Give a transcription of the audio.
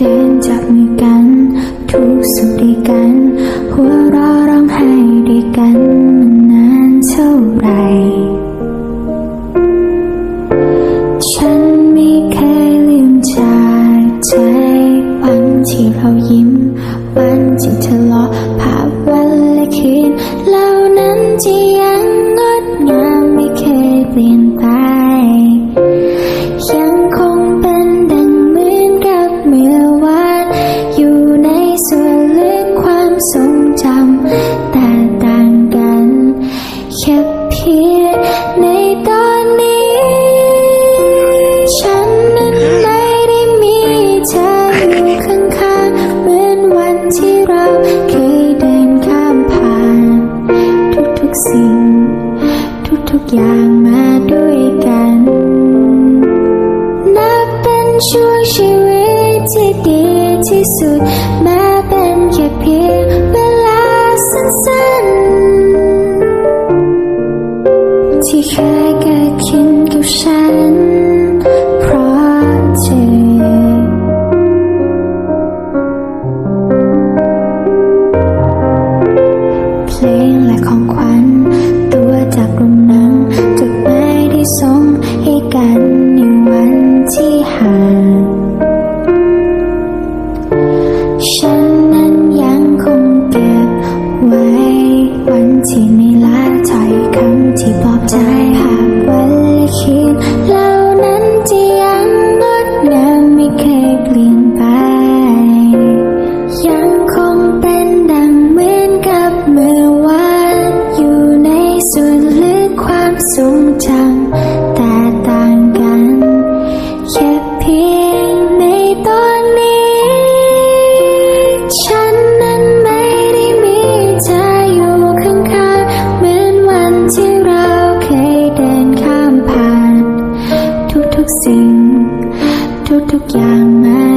เดินจับมือกัน ทุกสุขด้วกัน หัวเรา อย่างมาด้วยกัน นับเป็นช่วงชีวิตที่ดีที่สุด แม้เป็นแค่เพียงเวลาสั้นๆ ที่เคยเกิดขึ้นกับฉัน เพราะเธอเพลงและของขวัญ ที่ปลอบใจพัก ทุกอย่างมา